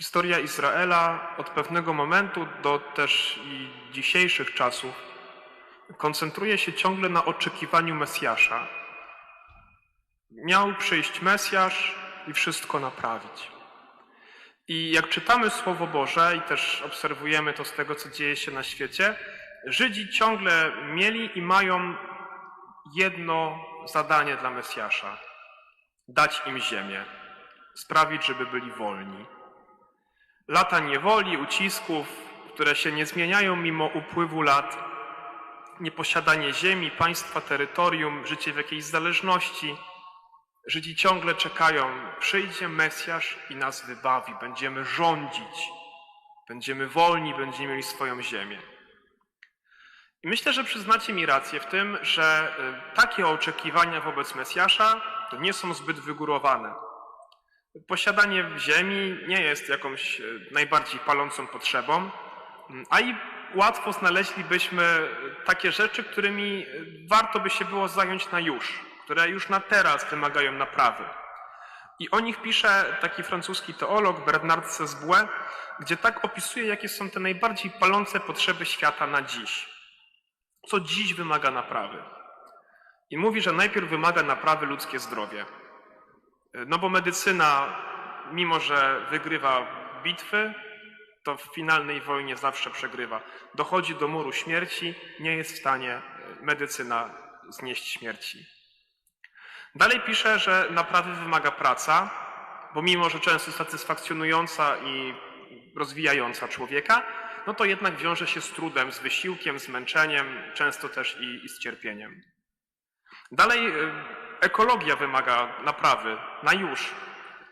Historia Izraela od pewnego momentu do też i dzisiejszych czasów koncentruje się ciągle na oczekiwaniu Mesjasza. Miał przyjść Mesjasz i wszystko naprawić. I jak czytamy Słowo Boże i też obserwujemy to z tego, co dzieje się na świecie, Żydzi ciągle mieli i mają jedno zadanie dla Mesjasza: dać im ziemię, sprawić, żeby byli wolni. Lata niewoli, ucisków, które się nie zmieniają mimo upływu lat, nieposiadanie ziemi, państwa, terytorium, życie w jakiejś zależności. Żydzi ciągle czekają, przyjdzie Mesjasz i nas wybawi, będziemy rządzić, będziemy wolni, będziemy mieli swoją ziemię. I myślę, że przyznacie mi rację w tym, że y, takie oczekiwania wobec Mesjasza to nie są zbyt wygórowane. Posiadanie ziemi nie jest jakąś y, najbardziej palącą potrzebą, mm, a i łatwo znaleźlibyśmy takie rzeczy, którymi y, warto by się było zająć na już, które już na teraz wymagają naprawy. I o nich pisze taki francuski teolog Bernard Sesbue, gdzie tak opisuje, jakie są te najbardziej palące potrzeby świata na dziś co dziś wymaga naprawy. I mówi, że najpierw wymaga naprawy ludzkie zdrowie. No bo medycyna, mimo że wygrywa bitwy, to w finalnej wojnie zawsze przegrywa. Dochodzi do muru śmierci, nie jest w stanie e, medycyna znieść śmierci. Dalej pisze, że naprawy wymaga praca, bo mimo, że często satysfakcjonująca i rozwijająca człowieka, no to jednak wiąże się z trudem, z wysiłkiem, zmęczeniem, często też i, i z cierpieniem. Dalej y, ekologia wymaga naprawy na już,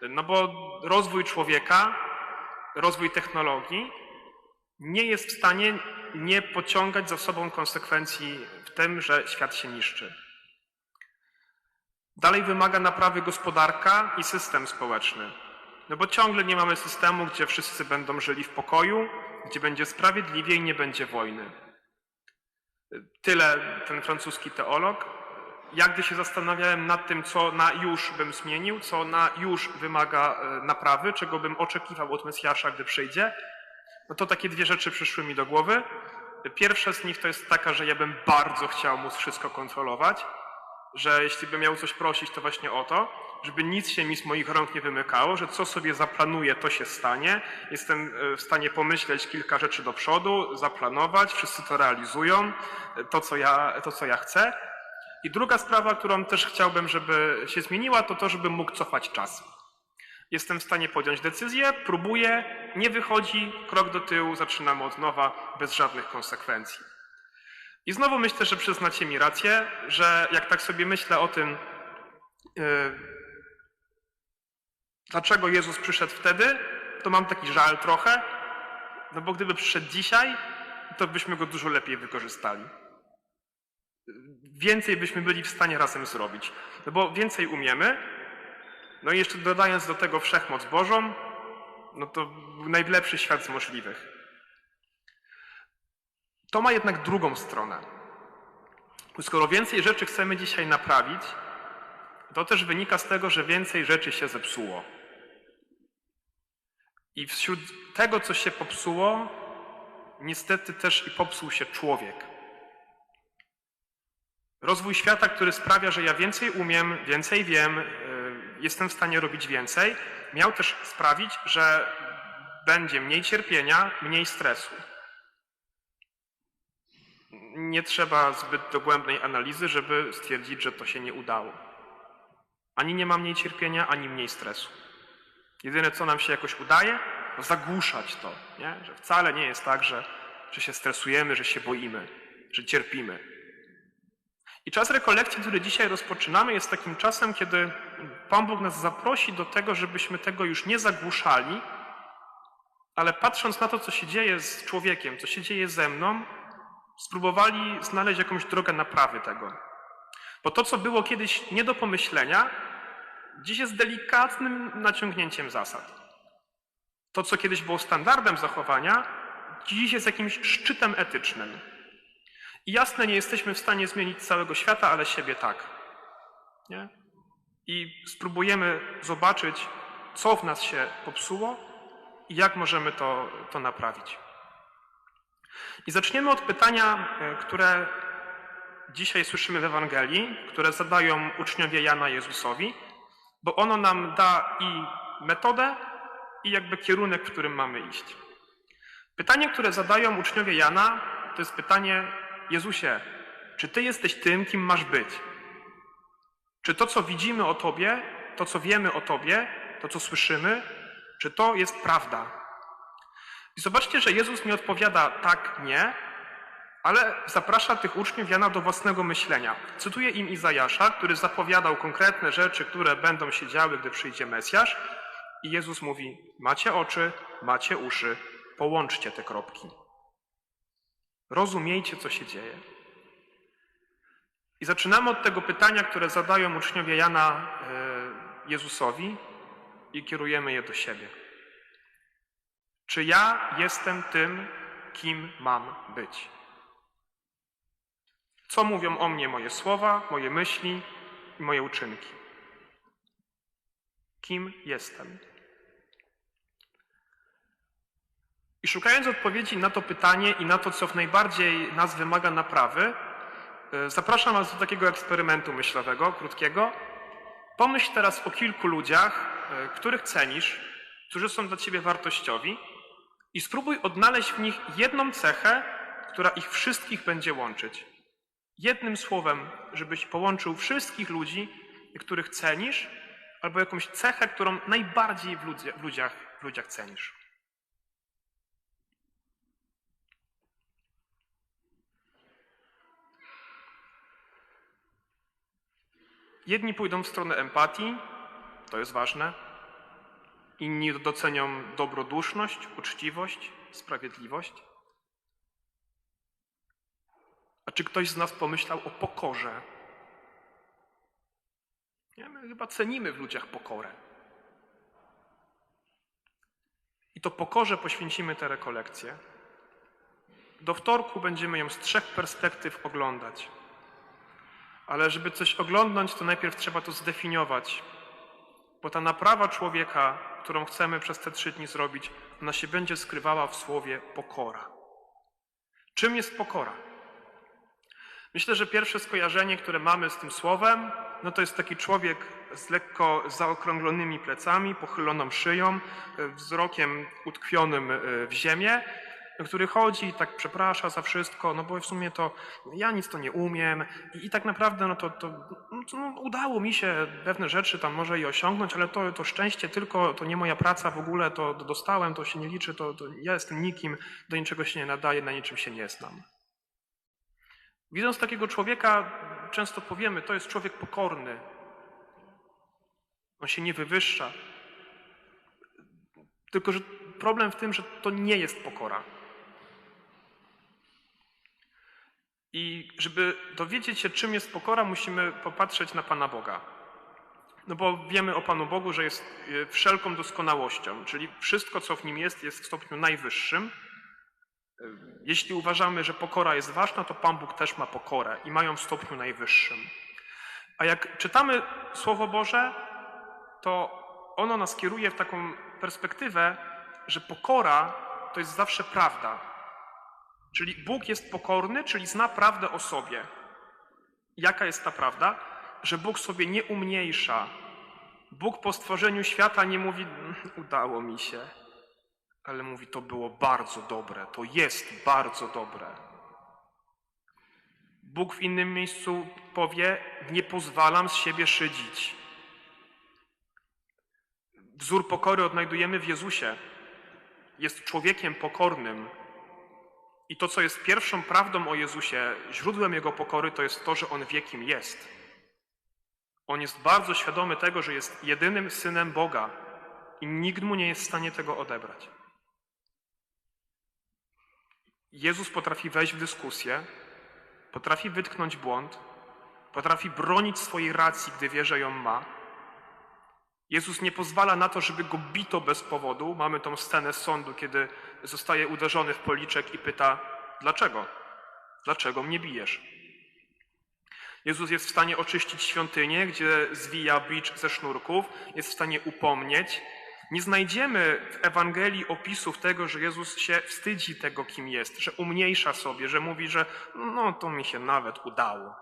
no bo rozwój człowieka, rozwój technologii nie jest w stanie nie pociągać za sobą konsekwencji w tym, że świat się niszczy. Dalej wymaga naprawy gospodarka i system społeczny. No bo ciągle nie mamy systemu, gdzie wszyscy będą żyli w pokoju, gdzie będzie sprawiedliwie i nie będzie wojny. Tyle ten francuski teolog. Ja gdy się zastanawiałem nad tym, co na już bym zmienił, co na już wymaga e, naprawy, czego bym oczekiwał od Mesjasza, gdy przyjdzie, no to takie dwie rzeczy przyszły mi do głowy. Pierwsza z nich to jest taka, że ja bym bardzo chciał móc wszystko kontrolować, że jeśli bym miał coś prosić, to właśnie o to żeby nic się mi z moich rąk nie wymykało, że co sobie zaplanuję, to się stanie. Jestem e, w stanie pomyśleć kilka rzeczy do przodu, zaplanować, wszyscy to realizują, e, to co ja, to, co ja chcę. I druga sprawa, którą też chciałbym, żeby się zmieniła, to to, żebym mógł cofać czas. Jestem w stanie podjąć decyzję, próbuję, nie wychodzi, krok do tyłu, zaczynamy od nowa, bez żadnych konsekwencji. I znowu myślę, że przyznacie mi rację, że jak tak sobie myślę o tym, yy, Dlaczego Jezus przyszedł wtedy? To mam taki żal trochę, no bo gdyby przyszedł dzisiaj, to byśmy go dużo lepiej wykorzystali. Więcej byśmy byli w stanie razem zrobić, no bo więcej umiemy. No i jeszcze dodając do tego wszechmoc Bożą, no to najlepszy świat z możliwych. To ma jednak drugą stronę. Skoro więcej rzeczy chcemy dzisiaj naprawić, to też wynika z tego, że więcej rzeczy się zepsuło. I wśród tego, co się popsuło, niestety też i popsuł się człowiek. Rozwój świata, który sprawia, że ja więcej umiem, więcej wiem, y, jestem w stanie robić więcej, miał też sprawić, że będzie mniej cierpienia, mniej stresu. Nie trzeba zbyt dogłębnej analizy, żeby stwierdzić, że to się nie udało. Ani nie ma mniej cierpienia, ani mniej stresu. Jedyne, co nam się jakoś udaje, to zagłuszać to, nie? że wcale nie jest tak, że, że się stresujemy, że się boimy, że cierpimy. I czas rekolekcji, który dzisiaj rozpoczynamy, jest takim czasem, kiedy Pan Bóg nas zaprosi do tego, żebyśmy tego już nie zagłuszali, ale patrząc na to, co się dzieje z człowiekiem, co się dzieje ze mną, spróbowali znaleźć jakąś drogę naprawy tego. Bo to, co było kiedyś nie do pomyślenia, dziś jest delikatnym naciągnięciem zasad. To, co kiedyś było standardem zachowania, dziś jest jakimś szczytem etycznym. Jasne, nie jesteśmy w stanie zmienić całego świata, ale siebie tak. Nie? I spróbujemy zobaczyć, co w nas się popsuło i jak możemy to, to naprawić. I zaczniemy od pytania, e, które dzisiaj słyszymy w Ewangelii, które zadają uczniowie Jana Jezusowi, bo ono nam da i metodę, i jakby kierunek, w którym mamy iść. Pytanie, które zadają uczniowie Jana, to jest pytanie: Jezusie, czy Ty jesteś tym, kim masz być? Czy to, co widzimy o Tobie, to, co wiemy o Tobie, to, co słyszymy, czy to jest prawda? I zobaczcie, że Jezus nie odpowiada tak, nie, ale zaprasza tych uczniów Jana do własnego myślenia. Cytuję im Izajasza, który zapowiadał konkretne rzeczy, które będą się działy, gdy przyjdzie Mesjasz. I Jezus mówi: Macie oczy, macie uszy, połączcie te kropki. Rozumiejcie, co się dzieje. I zaczynamy od tego pytania, które zadają uczniowie Jana e, Jezusowi i kierujemy je do siebie. Czy ja jestem tym, kim mam być? Co mówią o mnie moje słowa, moje myśli i moje uczynki? Kim jestem? I szukając odpowiedzi na to pytanie i na to, co w najbardziej nas wymaga naprawy, e, zapraszam Was do takiego eksperymentu myślowego, krótkiego. Pomyśl teraz o kilku ludziach, e, których cenisz, którzy są dla Ciebie wartościowi i spróbuj odnaleźć w nich jedną cechę, która ich wszystkich będzie łączyć. Jednym słowem, żebyś połączył wszystkich ludzi, których cenisz, albo jakąś cechę, którą najbardziej w, ludziach, w ludziach cenisz. Jedni pójdą w stronę empatii, to jest ważne. Inni docenią dobroduszność, uczciwość, sprawiedliwość. A czy ktoś z nas pomyślał o pokorze? Nie, my chyba cenimy w ludziach pokorę. I to pokorze poświęcimy te rekolekcje. Do wtorku będziemy ją z trzech perspektyw oglądać. Ale żeby coś oglądnąć, to najpierw trzeba to zdefiniować. Bo ta naprawa człowieka, którą chcemy przez te trzy dni zrobić, ona się będzie skrywała w słowie pokora. Czym jest pokora? Myślę, że pierwsze skojarzenie, które mamy z tym słowem, no to jest taki człowiek z lekko zaokrąglonymi plecami, pochyloną szyją, wzrokiem utkwionym w ziemię, który chodzi i tak przeprasza za wszystko, no bo w sumie to ja nic to nie umiem i, i tak naprawdę no to, to no, udało mi się pewne rzeczy tam może i osiągnąć, ale to, to szczęście tylko, to nie moja praca w ogóle, to, to dostałem, to się nie liczy, to, to ja jestem nikim, do niczego się nie nadaję, na niczym się nie znam. Widząc takiego człowieka, często powiemy, to jest człowiek pokorny. On się nie wywyższa. Tylko, że problem w tym, że to nie jest pokora. I żeby dowiedzieć się, czym jest pokora, musimy popatrzeć na Pana Boga. No bo wiemy o Panu Bogu, że jest e, wszelką doskonałością, czyli wszystko, co w nim jest, jest w stopniu najwyższym. E, jeśli uważamy, że pokora jest ważna, to Pan Bóg też ma pokorę i mają w stopniu najwyższym. A jak czytamy Słowo Boże, to ono nas kieruje w taką perspektywę, że pokora to jest zawsze prawda. Czyli Bóg jest pokorny, czyli zna prawdę o sobie. Jaka jest ta prawda? Że Bóg sobie nie umniejsza. Bóg po stworzeniu świata nie mówi, mm, udało mi się, ale mówi, to było bardzo dobre, to jest bardzo dobre. Bóg w innym miejscu powie, nie pozwalam z siebie szydzić. Wzór pokory odnajdujemy w Jezusie. Jest człowiekiem pokornym, i to, co jest pierwszą prawdą o Jezusie, źródłem Jego pokory, to jest to, że On wie, kim jest. On jest bardzo świadomy tego, że jest jedynym synem Boga i nikt mu nie jest w stanie tego odebrać. Jezus potrafi wejść w dyskusję, potrafi wytknąć błąd, potrafi bronić swojej racji, gdy wie, że ją ma. Jezus nie pozwala na to, żeby go bito bez powodu. Mamy tą scenę sądu, kiedy zostaje uderzony w policzek i pyta: Dlaczego? Dlaczego mnie bijesz? Jezus jest w stanie oczyścić świątynię, gdzie zwija bicz ze sznurków, jest w stanie upomnieć, Nie znajdziemy w Ewangelii opisów tego, że Jezus się wstydzi tego, kim jest, że umniejsza sobie, że mówi, że no to mi się nawet udało.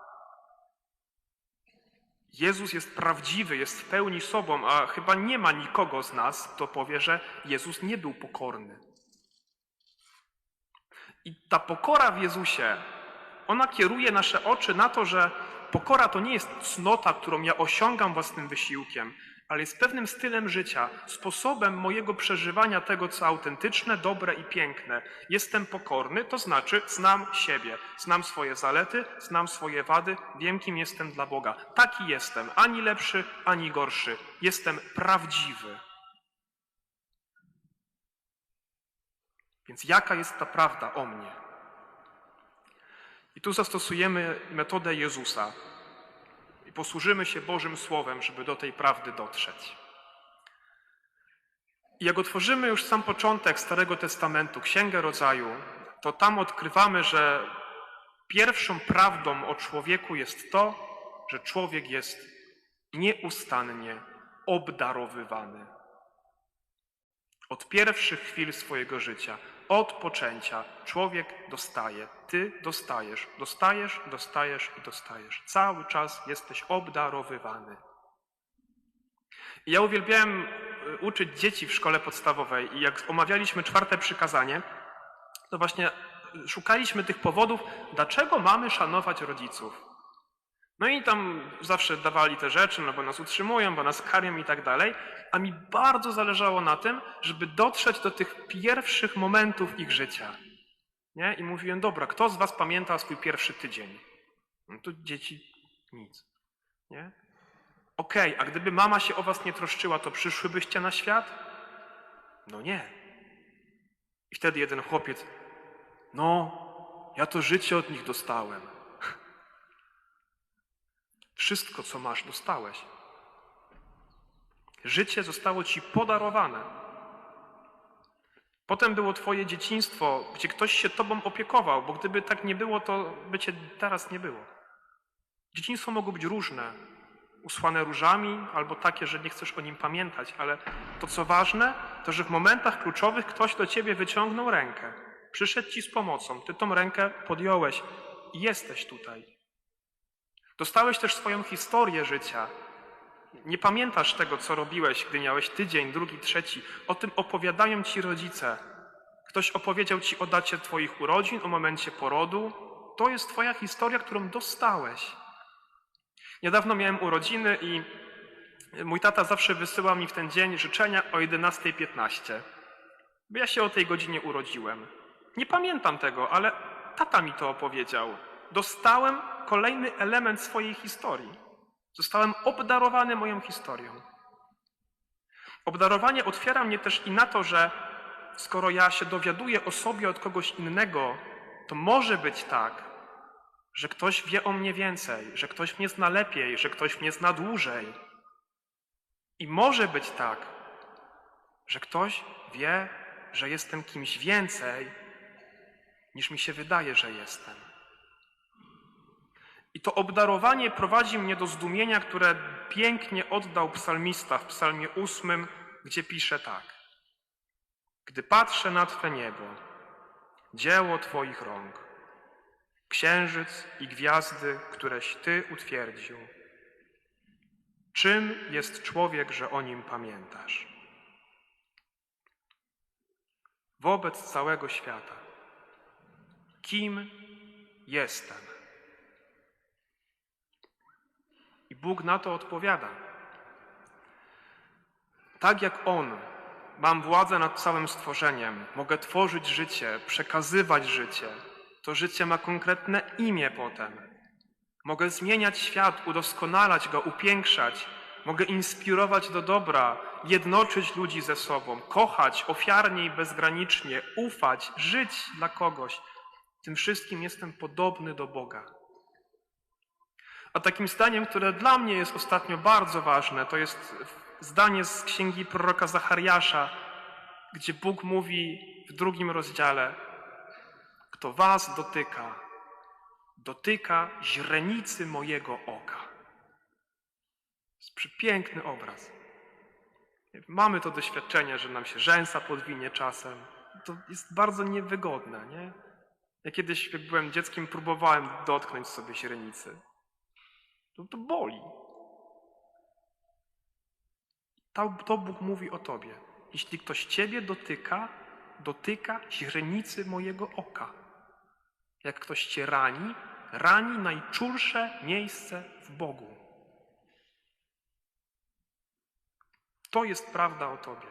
Jezus jest prawdziwy, jest w pełni sobą, a chyba nie ma nikogo z nas, kto powie, że Jezus nie był pokorny. I ta pokora w Jezusie, ona kieruje nasze oczy na to, że pokora to nie jest cnota, którą ja osiągam własnym wysiłkiem, ale jest pewnym stylem życia, sposobem mojego przeżywania tego, co autentyczne, dobre i piękne. Jestem pokorny, to znaczy znam siebie, znam swoje zalety, znam swoje wady, wiem, kim jestem dla Boga. Taki jestem, ani lepszy, ani gorszy. Jestem prawdziwy. Więc jaka jest ta prawda o mnie? I tu zastosujemy metodę Jezusa i posłużymy się Bożym Słowem, żeby do tej prawdy dotrzeć. I jak otworzymy już sam początek Starego Testamentu, Księgę Rodzaju, to tam odkrywamy, że pierwszą prawdą o człowieku jest to, że człowiek jest nieustannie obdarowywany. Od pierwszych chwil swojego życia od poczęcia człowiek dostaje. Ty dostajesz, dostajesz, dostajesz i dostajesz. Cały czas jesteś obdarowywany. I ja uwielbiałem y, uczyć dzieci w szkole podstawowej i jak omawialiśmy czwarte przykazanie, to właśnie szukaliśmy tych powodów, dlaczego mamy szanować rodziców. No i tam zawsze dawali te rzeczy, no bo nas utrzymują, bo nas karmią i tak dalej. A mi bardzo zależało na tym, żeby dotrzeć do tych pierwszych momentów ich życia. Nie? I mówiłem, dobra, kto z was pamięta swój pierwszy tydzień? No to dzieci nic. Nie? Okej, okay, a gdyby mama się o was nie troszczyła, to przyszłybyście na świat? No nie. I wtedy jeden chłopiec, no, ja to życie od nich dostałem. Wszystko, co masz, dostałeś. Życie zostało ci podarowane. Potem było Twoje dzieciństwo, gdzie ktoś się Tobą opiekował, bo gdyby tak nie było, to by Cię teraz nie było. Dzieciństwo mogło być różne, usłane różami, albo takie, że nie chcesz o nim pamiętać, ale to co ważne, to że w momentach kluczowych ktoś do Ciebie wyciągnął rękę, przyszedł Ci z pomocą, Ty tą rękę podjąłeś i jesteś tutaj. Dostałeś też swoją historię życia. Nie pamiętasz tego, co robiłeś, gdy miałeś tydzień, drugi, trzeci. O tym opowiadają ci rodzice. Ktoś opowiedział ci o dacie Twoich urodzin, o momencie porodu. To jest Twoja historia, którą dostałeś. Niedawno miałem urodziny i mój tata zawsze wysyłał mi w ten dzień życzenia o 11.15. Bo ja się o tej godzinie urodziłem. Nie pamiętam tego, ale tata mi to opowiedział. Dostałem kolejny element swojej historii. Zostałem obdarowany moją historią. Obdarowanie otwiera mnie też i na to, że skoro ja się dowiaduję o sobie od kogoś innego, to może być tak, że ktoś wie o mnie więcej, że ktoś mnie zna lepiej, że ktoś mnie zna dłużej. I może być tak, że ktoś wie, że jestem kimś więcej, niż mi się wydaje, że jestem. I to obdarowanie prowadzi mnie do zdumienia, które pięknie oddał psalmista w psalmie ósmym, gdzie pisze tak. Gdy patrzę na Twe niebo, dzieło Twoich rąk, księżyc i gwiazdy, któreś Ty utwierdził, czym jest człowiek, że o nim pamiętasz? Wobec całego świata, kim jestem? I Bóg na to odpowiada. Tak jak On, mam władzę nad całym stworzeniem, mogę tworzyć życie, przekazywać życie. To życie ma konkretne imię potem. Mogę zmieniać świat, udoskonalać go, upiększać. Mogę inspirować do dobra, jednoczyć ludzi ze sobą, kochać ofiarnie i bezgranicznie, ufać, żyć dla kogoś. Tym wszystkim jestem podobny do Boga. A takim zdaniem, które dla mnie jest ostatnio bardzo ważne, to jest zdanie z księgi proroka Zachariasza, gdzie Bóg mówi w drugim rozdziale: Kto was dotyka, dotyka źrenicy mojego oka. To jest przepiękny obraz. Mamy to doświadczenie, że nam się rzęsa podwinie czasem. To jest bardzo niewygodne, nie? Ja kiedyś, jak byłem dzieckiem, próbowałem dotknąć sobie źrenicy. To, to boli. To, to Bóg mówi o tobie. Jeśli ktoś ciebie dotyka, dotyka źrenicy mojego oka. Jak ktoś cię rani, rani najczulsze miejsce w Bogu. To jest prawda o Tobie.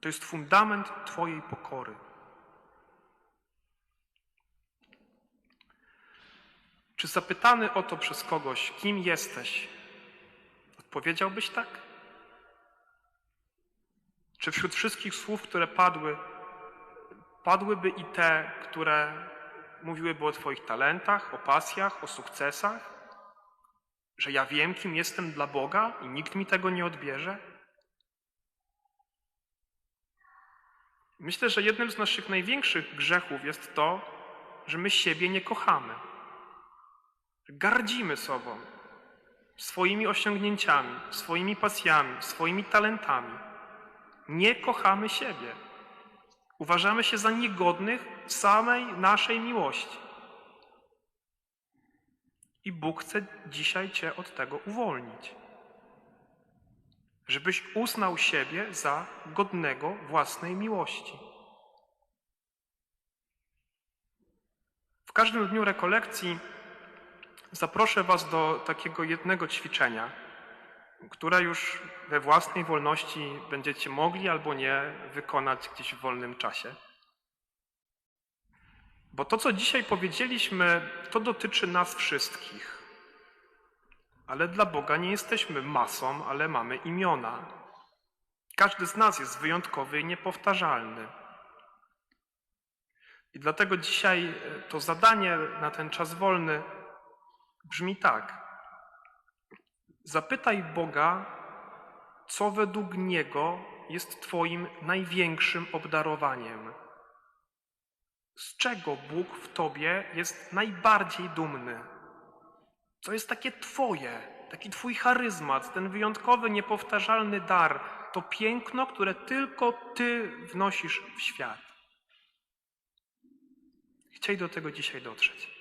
To jest fundament Twojej pokory. Czy zapytany o to przez kogoś, kim jesteś, odpowiedziałbyś tak? Czy wśród wszystkich słów, które padły, padłyby i te, które mówiłyby o Twoich talentach, o pasjach, o sukcesach? Że ja wiem, kim jestem dla Boga i nikt mi tego nie odbierze? Myślę, że jednym z naszych największych grzechów jest to, że my siebie nie kochamy. Gardzimy sobą, swoimi osiągnięciami, swoimi pasjami, swoimi talentami. Nie kochamy siebie. Uważamy się za niegodnych samej naszej miłości. I Bóg chce dzisiaj Cię od tego uwolnić. Żebyś uznał siebie za godnego własnej miłości. W każdym dniu rekolekcji zaproszę Was do takiego jednego ćwiczenia, które już we własnej wolności będziecie mogli albo nie wykonać gdzieś w wolnym czasie. Bo to, co dzisiaj powiedzieliśmy, to dotyczy nas wszystkich. Ale dla Boga nie jesteśmy masą, ale mamy imiona. Każdy z nas jest wyjątkowy i niepowtarzalny. I dlatego dzisiaj to zadanie na ten czas wolny brzmi tak. Zapytaj Boga, co według Niego jest Twoim największym obdarowaniem. Z czego Bóg w Tobie jest najbardziej dumny? Co jest takie Twoje, taki Twój charyzmat, ten wyjątkowy, niepowtarzalny dar, to piękno, które tylko Ty wnosisz w świat. Chciej do tego dzisiaj dotrzeć.